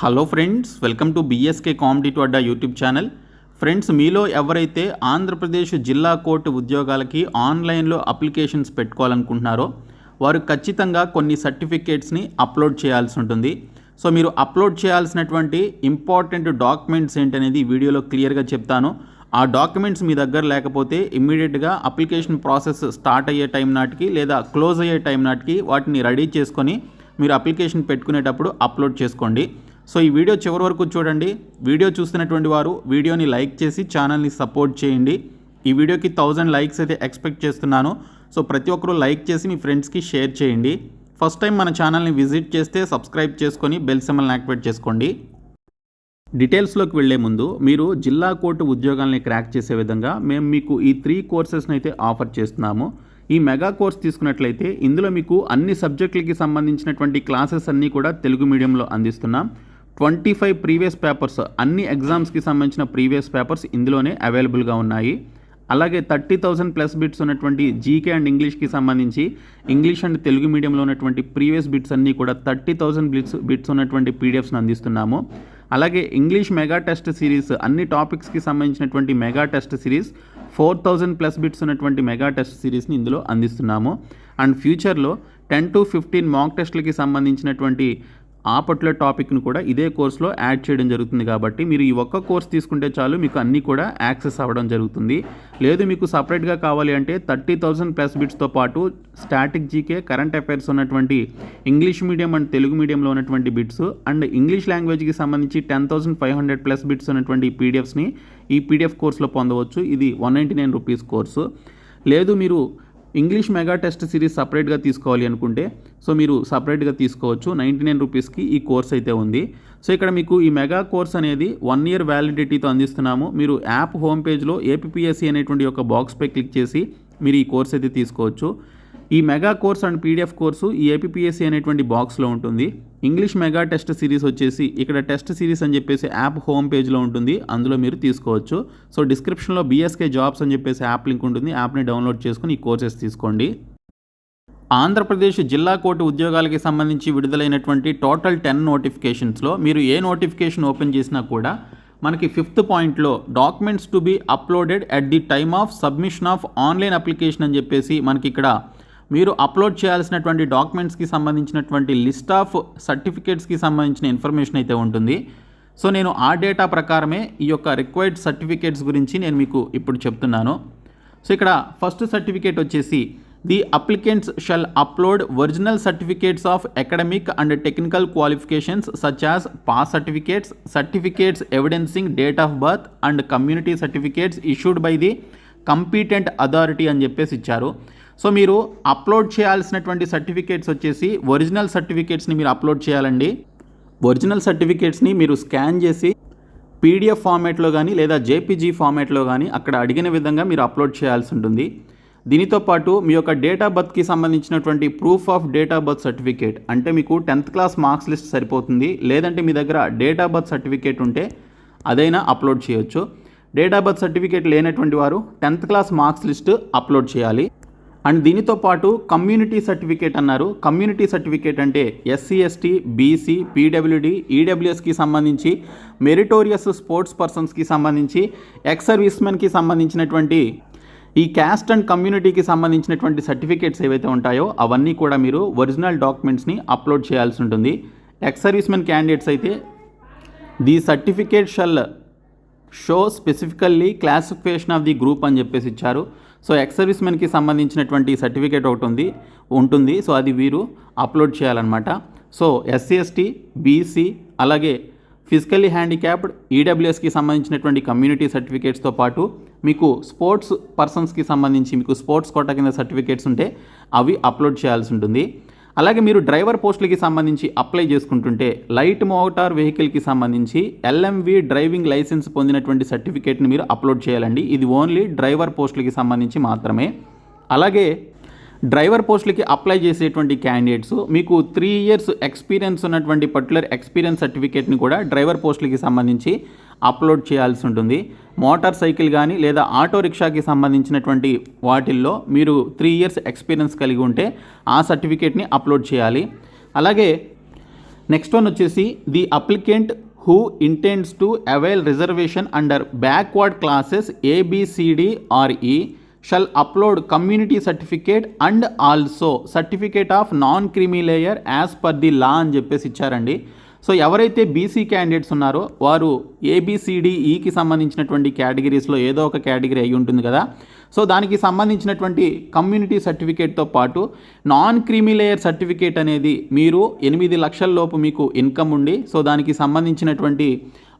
Hello friends welcome to BSK competitive Adda YouTube channel friends మీలో ఎవరైతే ఆంధ్రప్రదేశ్ జిల్లా court ఉద్యోగాలకి ఆన్లైన్లో అప్లికేషన్స్ పెట్టుకోవాలనుకుంటున్నారో వారు ఖచ్చితంగా కొన్ని సర్టిఫికేట్స్ని అప్లోడ్ చేయాల్సి ఉంటుంది. సో మీరు అప్లోడ్ చేయాల్సినటువంటి ఇంపార్టెంట్ డాక్యుమెంట్స్ ఏంటనేది వీడియోలో క్లియర్గా చెప్తాను. ఆ డాక్యుమెంట్స్ మీ దగ్గర లేకపోతే ఇమ్మీడియట్గా అప్లికేషన్ ప్రాసెస్ స్టార్ట్ అయ్యే టైం నాటికి లేదా క్లోజ్ అయ్యే టైం నాటికి వాటిని రెడీ చేసుకొని మీరు అప్లికేషన్ పెట్టుకునేటప్పుడు అప్లోడ్ చేసుకోండి. సో ఈ వీడియో చివరి వరకు చూడండి. వీడియో చూస్తున్నటువంటి వారు వీడియోని లైక్ చేసి ఛానల్ని సపోర్ట్ చేయండి. ఈ వీడియోకి థౌజండ్ లైక్స్ అయితే ఎక్స్పెక్ట్ చేస్తున్నాను. సో ప్రతి ఒక్కరూ లైక్ చేసి మీ ఫ్రెండ్స్కి షేర్ చేయండి. ఫస్ట్ టైం మన ఛానల్ని విజిట్ చేస్తే సబ్స్క్రైబ్ చేసుకొని బెల్ సిమ్మల్ని యాక్టివేట్ చేసుకోండి. డీటెయిల్స్లోకి వెళ్ళే ముందు మీరు జిల్లా కోర్టు ఉద్యోగాల్ని క్రాక్ చేసే విధంగా మేము మీకు ఈ త్రీ కోర్సెస్ని అయితే ఆఫర్ చేస్తున్నాము. ఈ మెగా కోర్స్ తీసుకున్నట్లయితే ఇందులో మీకు అన్ని సబ్జెక్టులకి సంబంధించినటువంటి క్లాసెస్ అన్నీ కూడా తెలుగు మీడియంలో అందిస్తున్నాం. ట్వంటీ ఫైవ్ ప్రీవియస్ పేపర్స్ అన్ని ఎగ్జామ్స్కి సంబంధించిన ప్రీవియస్ పేపర్స్ ఇందులోనే అవైలబుల్గా ఉన్నాయి. అలాగే థర్టీ థౌసండ్ ప్లస్ బిట్స్ ఉన్నటువంటి జీకే అండ్ ఇంగ్లీష్కి సంబంధించి ఇంగ్లీష్ అండ్ తెలుగు మీడియంలో ఉన్నటువంటి ప్రీవియస్ బిట్స్ అన్నీ కూడా థర్టీ థౌసండ్ బిట్స్ బిట్స్ ఉన్నటువంటి పీడిఎఫ్స్ని అందిస్తున్నాము. అలాగే ఇంగ్లీష్ మెగా టెస్ట్ సిరీస్ అన్ని టాపిక్స్కి సంబంధించినటువంటి mega test series four thousand plus bits ఉన్నటువంటి మెగా టెస్ట్ సిరీస్ని ఇందులో అందిస్తున్నాము. అండ్ ఫ్యూచర్లో టెన్ టు ఫిఫ్టీన్ మాక్ టెస్ట్లకి సంబంధించినటువంటి ఆ పర్టికులర్ టాపిక్ను కూడా ఇదే కోర్సులో యాడ్ చేయడం జరుగుతుంది కాబట్టి మీరు ఈ ఒక్క కోర్స్ తీసుకుంటే చాలు మీకు అన్నీ కూడా యాక్సెస్ అవ్వడం జరుగుతుంది. లేదు మీకు సపరేట్గా కావాలి అంటే థర్టీ థౌసండ్ ప్లస్ బిట్స్తో పాటు స్టాటిక్ జీకే కరెంట్ అఫైర్స్ ఉన్నటువంటి ఇంగ్లీష్ మీడియం అండ్ తెలుగు మీడియంలో ఉన్నటువంటి బిట్స్ అండ్ ఇంగ్లీష్ లాంగ్వేజ్కి సంబంధించి ten thousand five hundred plus bits ఉన్నటువంటి పీడిఎఫ్స్ని ఈ పీడిఎఫ్ కోర్సులో పొందవచ్చు. ఇది one ninety nine rupees course లేదు మీరు ఇంగ్లీష్ మెగా టెస్ట్ సిరీస్ సపరేట్గా తీసుకోవాలి అనుకుంటే సో మీరు సపరేట్గా తీసుకోవచ్చు. నైంటీ నైన్ రూపీస్కి ఈ కోర్స్ అయితే ఉంది. సో ఇక్కడ మీకు ఈ మెగా కోర్స్ అనేది వన్ ఇయర్ వ్యాలిడిటీతో అందిస్తున్నాము. మీరు యాప్ హోమ్ పేజ్లో ఏపీఎస్సి అనేటువంటి ఒక బాక్స్పై క్లిక్ చేసి మీరు ఈ కోర్స్ అయితే తీసుకోవచ్చు. ఈ mega course and PDF course ఈ ఏపీఎస్సి అనేటువంటి బాక్స్లో ఉంటుంది. ఇంగ్లీష్ మెగా టెస్ట్ సిరీస్ వచ్చేసి ఇక్కడ టెస్ట్ సిరీస్ అని చెప్పేసి యాప్ హోమ్ పేజ్లో ఉంటుంది. అందులో మీరు తీసుకోవచ్చు. సో డిస్క్రిప్షన్లో బీఎస్కే జాబ్స్ అని చెప్పేసి యాప్ లింక్ ఉంటుంది. యాప్ని డౌన్లోడ్ చేసుకుని ఈ కోర్సెస్ తీసుకోండి. ఆంధ్రప్రదేశ్ జిల్లా కోర్టు ఉద్యోగాలకి సంబంధించి విడుదలైనటువంటి టోటల్ టెన్ నోటిఫికేషన్స్లో మీరు ఏ నోటిఫికేషన్ ఓపెన్ చేసినా కూడా మనకి ఫిఫ్త్ పాయింట్లో documents to be uploaded at the time of submission of online application అని చెప్పేసి మనకి ఇక్కడ మీరు అప్లోడ్ చేయాల్సినటువంటి డాక్యుమెంట్స్కి సంబంధించినటువంటి లిస్ట్ ఆఫ్ సర్టిఫికేట్స్కి సంబంధించిన ఇన్ఫర్మేషన్ అయితే ఉంటుంది. సో నేను ఆ డేటా ప్రకారమే ఈ యొక్క రిక్వైర్డ్ సర్టిఫికేట్స్ గురించి నేను మీకు ఇప్పుడు చెప్తున్నాను. సో ఇక్కడ ఫస్ట్ సర్టిఫికేట్ వచ్చేసి the applicants shall upload original certificates of academic and technical qualifications such as pass certificates certificates evidencing date of birth and community certificates issued by the competent authority అని చెప్పేసి ఇచ్చారు. So మీరు upload చేయాల్సినటువంటి certificates వచ్చేసి original సర్టిఫికేట్స్ని మీరు upload చేయాలండి. Original సర్టిఫికేట్స్ని మీరు scan చేసి పీడిఎఫ్ ఫార్మేట్లో కానీ లేదా జేపీజీ ఫార్మేట్లో కానీ అక్కడ అడిగిన విధంగా మీరు అప్లోడ్ చేయాల్సి ఉంటుంది. దీనితో పాటు మీ యొక్క డేట్ ఆఫ్ బర్త్కి సంబంధించినటువంటి proof of date of birth certificate అంటే మీకు టెన్త్ క్లాస్ మార్క్స్ లిస్ట్ సరిపోతుంది. లేదంటే మీ దగ్గర డేట్ ఆఫ్ బర్త్ సర్టిఫికేట్ ఉంటే అదైనా అప్లోడ్ చేయొచ్చు. డేట్ ఆఫ్ బర్త్ సర్టిఫికేట్ లేనటువంటి వారు tenth class marks list upload చేయాలి. అండ్ దీనితో పాటు కమ్యూనిటీ సర్టిఫికేట్ అన్నారు. కమ్యూనిటీ సర్టిఫికేట్ అంటే ఎస్సీ ఎస్టీ బీసీ పీడబ్ల్యూడి ఈడబ్ల్యూఎస్కి సంబంధించి మెరిటోరియస్ స్పోర్ట్స్ పర్సన్స్కి సంబంధించి ఎక్స్ సర్వీస్మెన్కి సంబంధించినటువంటి ఈ క్యాస్ట్ అండ్ కమ్యూనిటీకి సంబంధించినటువంటి సర్టిఫికేట్స్ ఏవైతే ఉంటాయో అవన్నీ కూడా మీరు ఒరిజినల్ డాక్యుమెంట్స్ని అప్లోడ్ చేయాల్సి ఉంటుంది. ఎక్స్ సర్వీస్మెన్ క్యాండిడేట్స్ అయితే the certificate shall show specifically classification of the group అని చెప్పేసి ఇచ్చారు. సో ఎక్స్ సర్వీస్మెన్కి సంబంధించినటువంటి సర్టిఫికేట్ ఒకటి ఉంది ఉంటుంది. సో అది వీరు అప్లోడ్ చేయాలన్నమాట. సో ఎస్సీ ఎస్టీ బీసీ అలాగే ఫిజికల్లీ హ్యాండిక్యాప్డ్ ఈడబ్ల్యూఎస్కి సంబంధించినటువంటి కమ్యూనిటీ సర్టిఫికేట్స్తో పాటు మీకు స్పోర్ట్స్ పర్సన్స్కి సంబంధించి మీకు స్పోర్ట్స్ కోట కింద సర్టిఫికేట్స్ ఉంటే అవి అప్లోడ్ చేయాల్సి ఉంటుంది. అలాగే మీరు డ్రైవర్ పోస్టులకి సంబంధించి అప్లై చేసుకుంటుంటే లైట్ మోటార్ వెహికల్కి సంబంధించి ఎల్ఎంవి డ్రైవింగ్ లైసెన్స్ పొందినటువంటి సర్టిఫికేట్ని మీరు అప్లోడ్ చేయాలండి. ఇది ఓన్లీ డ్రైవర్ పోస్టులకి సంబంధించి మాత్రమే. అలాగే డ్రైవర్ పోస్టులకి అప్లై చేసేటువంటి క్యాండిడేట్స్ మీకు త్రీ ఇయర్స్ ఎక్స్పీరియన్స్ ఉన్నటువంటి పర్టికులర్ ఎక్స్పీరియన్స్ సర్టిఫికేట్ని కూడా డ్రైవర్ పోస్టులకి సంబంధించి అప్లోడ్ చేయాల్సి ఉంటుంది. మోటార్ సైకిల్ కానీ లేదా ఆటో రిక్షాకి సంబంధించినటువంటి వాటిల్లో మీరు త్రీ ఇయర్స్ ఎక్స్పీరియన్స్ కలిగి ఉంటే ఆ సర్టిఫికేట్ని అప్లోడ్ చేయాలి. అలాగే నెక్స్ట్ వన్ వచ్చేసి the applicant who intends to avail reservation under backward classes ABCD or E shall upload community certificate and also certificate of non creamy layer as per the law అని చెప్పేసి ఇచ్చారండి. So ఎవరైతే BC candidates ఉన్నారో వారు ఏబిసిడిఈకి e సంబంధించినటువంటి కేటగిరీస్లో ఏదో ఒక category అయి ఉంటుంది కదా. సో దానికి సంబంధించినటువంటి కమ్యూనిటీ సర్టిఫికేట్తో పాటు నాన్ క్రీమీ లేయర్ సర్టిఫికేట్ అనేది మీరు ఎనిమిది లక్షల లోపు మీకు ఇన్కమ్ ఉండి సో దానికి సంబంధించినటువంటి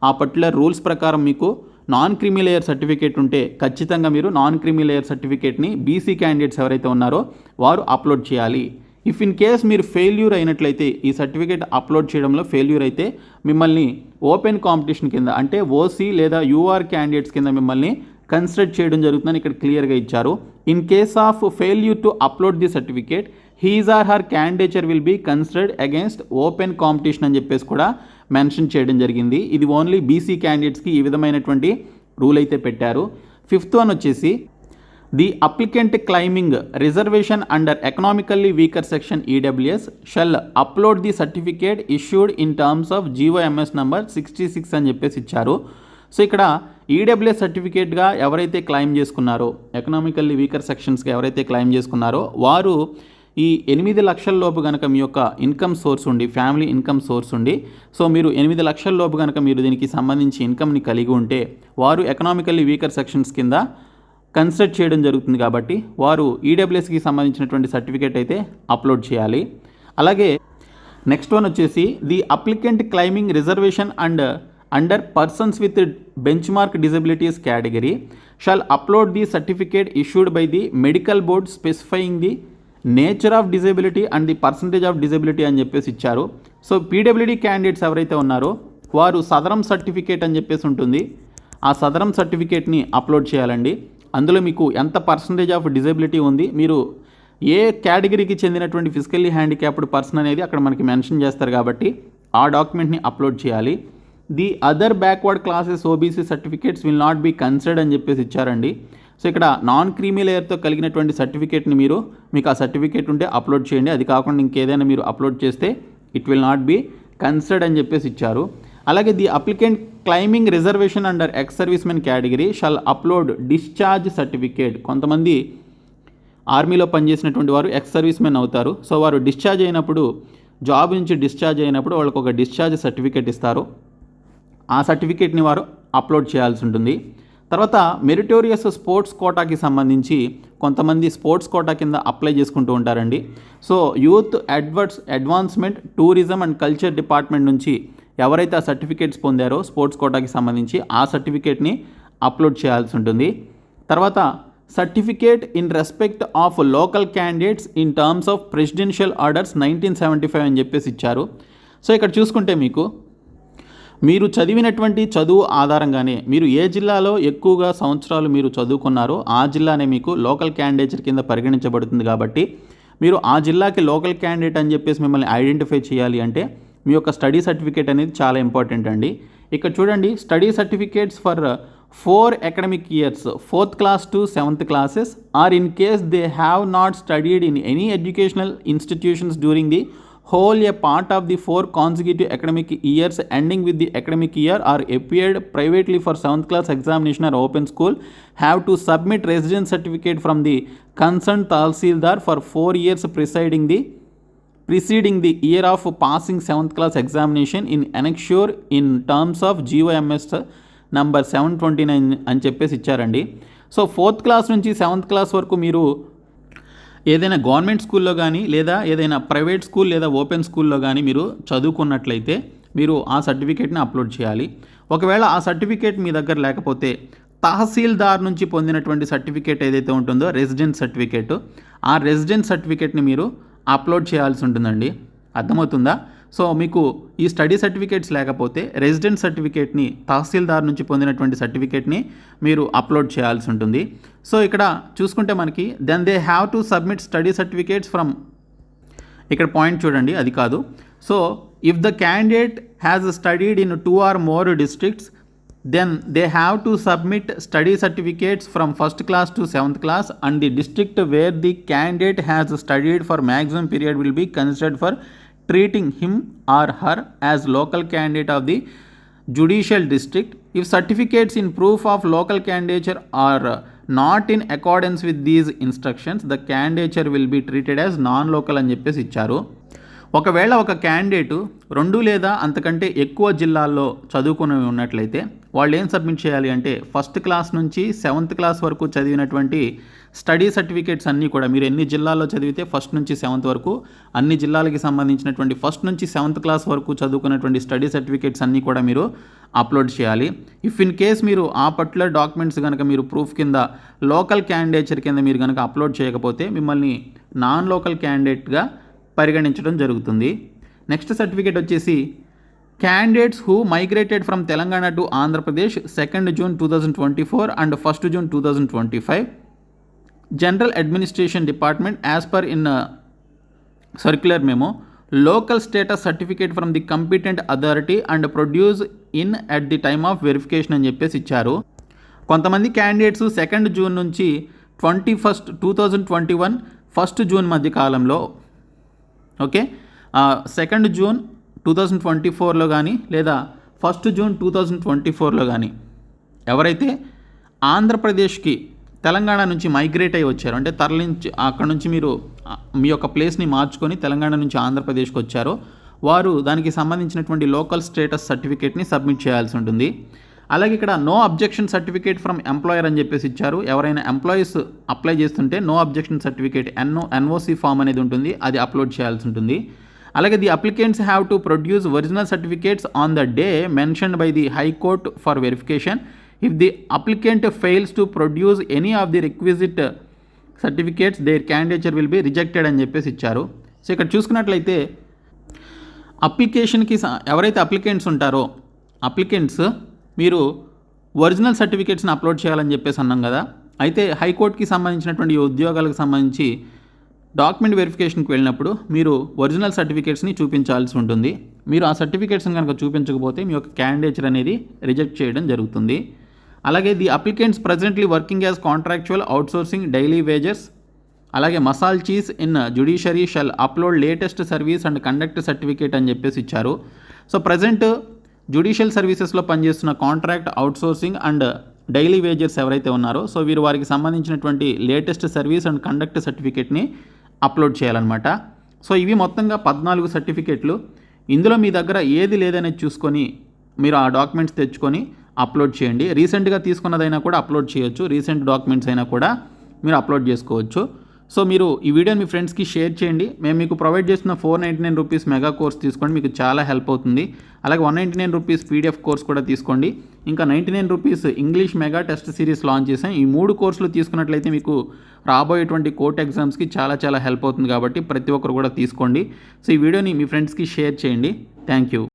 ఆ పర్టికులర్ రూల్స్ ప్రకారం మీకు నాన్ క్రిమిలేయర్ సర్టిఫికేట్ ఉంటే ఖచ్చితంగా మీరు నాన్ క్రిమిలేయర్ సర్టిఫికేట్ని బీసీ క్యాండిడేట్స్ ఎవరైతే ఉన్నారో వారు అప్లోడ్ చేయాలి. ఇఫ్ ఇన్ కేస్ మీరు ఫెయిల్యూర్ అయినట్లయితే ఈ సర్టిఫికేట్ అప్లోడ్ చేయడంలో ఫెయిల్యూర్ అయితే మిమ్మల్ని ఓపెన్ కాంపిటీషన్ కింద అంటే ఓసీ లేదా యూఆర్ క్యాండిడేట్స్ కింద మిమ్మల్ని కన్సిడర్ చేయడం జరుగుతుందని ఇక్కడ క్లియర్గా ఇచ్చారు. In case of failure to upload the certificate his or her candidature will be considered against open competition అని చెప్పేసి కూడా మెన్షన్ చేయడం జరిగింది. ఇది ఓన్లీ బీసీ క్యాండిడేట్స్కి ఈ విధమైనటువంటి రూల్ అయితే పెట్టారు. ఫిఫ్త్ వన్ వచ్చేసి the applicant claiming reservation under economically weaker section EWS shall upload the certificate issued in terms of GOMS number sixty six అని చెప్పేసి ఇచ్చారు. సో ఇక్కడ ఈడబ్ల్యూఎస్ సర్టిఫికేట్గా ఎవరైతే క్లైమ్ చేసుకున్నారో ఎకనామికల్లీ వీకర్ సెక్షన్స్గా ఎవరైతే క్లైమ్ చేసుకున్నారో వారు ఈ ఎనిమిది లక్షల లోపు కనుక మీ యొక్క ఇన్కమ్ సోర్స్ ఉండి ఫ్యామిలీ ఇన్కమ్ సోర్స్ ఉండి సో మీరు ఎనిమిది లక్షల లోపు కనుక మీరు దీనికి సంబంధించి ఇన్కమ్ని కలిగి ఉంటే వారు ఎకనామికల్లీ వీకర్ సెక్షన్స్ కింద కన్సిడర్ చేయడం జరుగుతుంది కాబట్టి వారు ఈడబ్ల్యూఎస్కి సంబంధించినటువంటి సర్టిఫికేట్ అయితే అప్లోడ్ చేయాలి. అలాగే నెక్స్ట్ వన్ వచ్చేసి the applicant claiming reservation and under persons with benchmark disabilities category shall upload the certificate issued by the medical board specifying the nature of disability and the percentage of disability అని చెప్పేసి ఇచ్చారు. So PWD candidates ఎవరైతే ఉన్నారో వారు సదరం certificate అని చెప్పేసి ఉంటుంది. ఆ సదరం సర్టిఫికేట్ని అప్లోడ్ చేయాలండి. అందులో మీకు ఎంత పర్సంటేజ్ ఆఫ్ డిజబిలిటీ ఉంది? మీరు ఏ కేటగిరీకి చెందినటువంటి ఫిజికల్లీ హ్యాండిక్యాప్డ్ పర్సన్ అనేది అక్కడ మనకి మెన్షన్ చేస్తారు కాబట్టి ఆ డాక్యుమెంట్ని అప్లోడ్ చేయాలి. The other backward classes OBC certificates will not be considered అని చెప్పేసి ఇచ్చారండి. సో ఇక్కడ నాన్ క్రీమీ లేయర్తో కలిగినటువంటి సర్టిఫికేట్ని మీరు మీకు ఆ సర్టిఫికేట్ ఉంటే అప్లోడ్ చేయండి. అది కాకుండా ఇంకేదైనా మీరు అప్లోడ్ చేస్తే it will not be considered అని చెప్పేసి ఇచ్చారు. అలాగే the applicant claiming reservation under ex servicemen category shall upload discharge certificate. కొంతమంది ఆర్మీలో పనిచేసినటువంటి వారు ఎక్స్ సర్వీస్ మెన్ అవుతారు. సో వారు డిశ్చార్జ్ అయినప్పుడు జాబ్ నుంచి డిశ్చార్జ్ అయినప్పుడు వాళ్ళకు ఒక డిశ్చార్జ్ సర్టిఫికేట్ ఇస్తారు. ఆ సర్టిఫికేట్ని వారు అప్లోడ్ చేయాల్సి ఉంటుంది. తర్వాత మెరిటోరియస్ స్పోర్ట్స్ కోటాకి సంబంధించి కొంతమంది స్పోర్ట్స్ కోటా కింద అప్లై చేసుకుంటూ ఉంటారండి. So youth adverse advancement tourism and culture department నుంచి ఎవరైతే ఆ సర్టిఫికేట్స్ పొందారో స్పోర్ట్స్ కోటాకి సంబంధించి ఆ సర్టిఫికేట్ని అప్లోడ్ చేయాల్సి ఉంటుంది. తర్వాత certificate in respect of local candidates in terms of presidential orders nineteen seventy five అని చెప్పేసి ఇచ్చారు. సో ఇక్కడ చూసుకుంటే మీకు మీరు చదివినటువంటి చదువు ఆధారంగానే మీరు ఏ జిల్లాలో ఎక్కువగా సంవత్సరాలు మీరు చదువుకున్నారో ఆ జిల్లానే మీకు లోకల్ క్యాండిడేచర్ కింద పరిగణించబడుతుంది కాబట్టి మీరు ఆ జిల్లాకి లోకల్ క్యాండిడేట్ అని చెప్పేసి మిమ్మల్ని ఐడెంటిఫై చేయాలి అంటే మీ యొక్క స్టడీ సర్టిఫికేట్ అనేది చాలా ఇంపార్టెంట్ అండి. ఇక్కడ చూడండి study certificates for four academic years fourth class to seventh classes or in case they have not studied in any educational institutions during the whole a part of the four consecutive academic years ending with the academic year or appeared privately for seventh class examination or open school have to submit residence certificate from the concern tahsildar for four years preceding the preceding the year of passing 7th class examination in annexure in terms of GOMS number seven twenty nine అని చెప్పేసి ఇచ్చారండి. So fourth class నుంచి seventh class వరకు మీరు ఏదైనా government స్కూల్లో కానీ లేదా ఏదైనా ప్రైవేట్ స్కూల్ లేదా ఓపెన్ స్కూల్లో కానీ మీరు చదువుకున్నట్లయితే మీరు ఆ సర్టిఫికేట్ని అప్లోడ్ చేయాలి. ఒకవేళ ఆ సర్టిఫికేట్ మీ దగ్గర లేకపోతే తహసీల్దార్ నుంచి పొందినటువంటి సర్టిఫికేట్ ఏదైతే ఉంటుందో రెసిడెన్స్ సర్టిఫికేట్ ఆ రెసిడెన్స్ సర్టిఫికేట్ని మీరు అప్లోడ్ చేయాల్సి ఉంటుందండి. అర్థమవుతుందా? సో మీకు ఈ స్టడీ సర్టిఫికేట్స్ లేకపోతే రెసిడెంట్ సర్టిఫికేట్ని తహసీల్దార్ నుంచి పొందినటువంటి సర్టిఫికేట్ని మీరు అప్లోడ్ చేయాల్సి ఉంటుంది. సో ఇక్కడ చూసుకుంటే మనకి then they have to submit study certificates from ఇక్కడ పాయింట్ చూడండి అది కాదు. So if the candidate has studied in two or more districts then they have to submit study certificates from first class to seventh class and the district where the candidate has studied for maximum period will be considered for treating him or her as local candidate of the judicial district if certificates in proof of local candidature or not in accordance with these instructions the candidature will be treated as non local అని చెప్పేసి ఇచ్చారు. ఒకవేళ ఒక candidate రెండు లేదా అంతకంటే ఎక్కువ జిల్లాల్లో చదువుకుని ఉన్నట్లయితే వాళ్ళు ఏం సబ్మిట్ చేయాలి అంటే ఫస్ట్ క్లాస్ నుంచి సెవెంత్ క్లాస్ వరకు చదివినటువంటి స్టడీ సర్టిఫికేట్స్ అన్నీ కూడా మీరు ఎన్ని జిల్లాల్లో చదివితే ఫస్ట్ నుంచి సెవెంత్ వరకు అన్ని జిల్లాలకి సంబంధించినటువంటి ఫస్ట్ నుంచి సెవెంత్ క్లాస్ వరకు చదువుకున్నటువంటి స్టడీ సర్టిఫికేట్స్ అన్నీ కూడా మీరు అప్లోడ్ చేయాలి. ఇఫ్ ఇన్ కేస్ మీరు ఆ పర్టికులర్ డాక్యుమెంట్స్ కనుక మీరు ప్రూఫ్ కింద లోకల్ క్యాండిడేచర్ కింద మీరు కనుక అప్లోడ్ చేయకపోతే మిమ్మల్ని నాన్ లోకల్ క్యాండిడేట్గా పరిగణించడం జరుగుతుంది. నెక్స్ట్ సర్టిఫికేట్ వచ్చేసి candidates who migrated from Telangana to Andhra Pradesh second June two thousand twenty four and first June two thousand twenty five general administration department as per in circular మేము local status certificate from the competent authority and produce in at the time of verification అని చెప్పేసి ఇచ్చారు. కొంతమంది candidates second June నుంచి twenty first two thousand twenty one first June మధ్య కాలంలో okay second June two thousand twenty ఫోర్లో కానీ లేదా first June two thousand twenty ఫోర్లో కానీ ఎవరైతే ఆంధ్రప్రదేశ్కి తెలంగాణ నుంచి మైగ్రేట్ అయ్యి వచ్చారు అంటే తరలించి అక్కడ నుంచి మీరు మీ యొక్క ప్లేస్ని మార్చుకొని తెలంగాణ నుంచి ఆంధ్రప్రదేశ్కి వచ్చారో వారు దానికి సంబంధించినటువంటి లోకల్ స్టేటస్ సర్టిఫికేట్ని సబ్మిట్ చేయాల్సి ఉంటుంది. అలాగే ఇక్కడ no objection certificate from employer అని చెప్పేసి ఇచ్చారు. ఎవరైనా ఎంప్లాయీస్ అప్లై చేస్తుంటే no objection certificate NO NOC form అనేది ఉంటుంది. అది అప్లోడ్ చేయాల్సి ఉంటుంది. అలాగే the applicants have to produce original certificates on the day mentioned by the high court for verification if the applicant fails to produce any of the requisite certificates their candidature will be rejected అని చెప్పేసి ఇచ్చారు. So ఇక్కడ చూసుకున్నట్లయితే అప్లికేషన్కి ఎవరైతే applicants ఉంటారో applicants మీరు original సర్టిఫికేట్స్ని upload చేయాలని చెప్పేసి అన్నాం కదా. అయితే హైకోర్టుకి సంబంధించినటువంటి ఉద్యోగాలకు సంబంధించి డాక్యుమెంట్ వెరిఫికేషన్కి వెళ్ళినప్పుడు మీరు ఒరిజినల్ సర్టిఫికేట్స్ని చూపించాల్సి ఉంటుంది. మీరు ఆ సర్టిఫికేట్స్ని కనుక చూపించకపోతే మీ యొక్క క్యాండిడేచర్ అనేది రిజెక్ట్ చేయడం జరుగుతుంది. అలాగే the applicants presently working as contractual outsourcing daily wages అలాగే మసాల్ cheese in judiciary shall upload latest service and conduct certificate అని చెప్పేసి ఇచ్చారు. సో ప్రజెంట్ జుడిషియల్ సర్వీసెస్లో పనిచేస్తున్న contract outsourcing and daily wages ఎవరైతే ఉన్నారో సో వీరు వారికి సంబంధించినటువంటి లేటెస్ట్ సర్వీస్ అండ్ కండక్ట్ సర్టిఫికేట్ని అప్లోడ్ చేయాలన్నమాట. సో ఇవి మొత్తంగా పద్నాలుగు సర్టిఫికేట్లు. ఇందులో మీ దగ్గర ఏది లేదనేది చూసుకొని మీరు ఆ డాక్యుమెంట్స్ తెచ్చుకొని అప్లోడ్ చేయండి. రీసెంట్గా తీసుకున్నదైనా కూడా అప్లోడ్ చేయొచ్చు. రీసెంట్ డాక్యుమెంట్స్ అయినా కూడా మీరు అప్లోడ్ చేసుకోవచ్చు. సో మీరు ఈ వీడియోని మీ ఫ్రెండ్స్కి షేర్ చేయండి. మేము మీకు ప్రొవైడ్ చేస్తున్న four ninety nine rupees mega course తీసుకోండి. మీకు చాలా హెల్ప్ అవుతుంది. అలాగే one ninety nine rupees PDF course కూడా తీసుకోండి. ఇంకా ninety nine rupees English mega test series launch చేసాం ఈ మూడు కోర్సులు తీసుకున్నట్లయితే మీకు రాబోయేటువంటి కోర్ట్ ఎగ్జామ్స్కి చాలా చాలా హెల్ప్ అవుతుంది కాబట్టి ప్రతి ఒక్కరు కూడా తీసుకోండి. సో ఈ వీడియోని మీ ఫ్రెండ్స్కి షేర్ చేయండి. Thank you.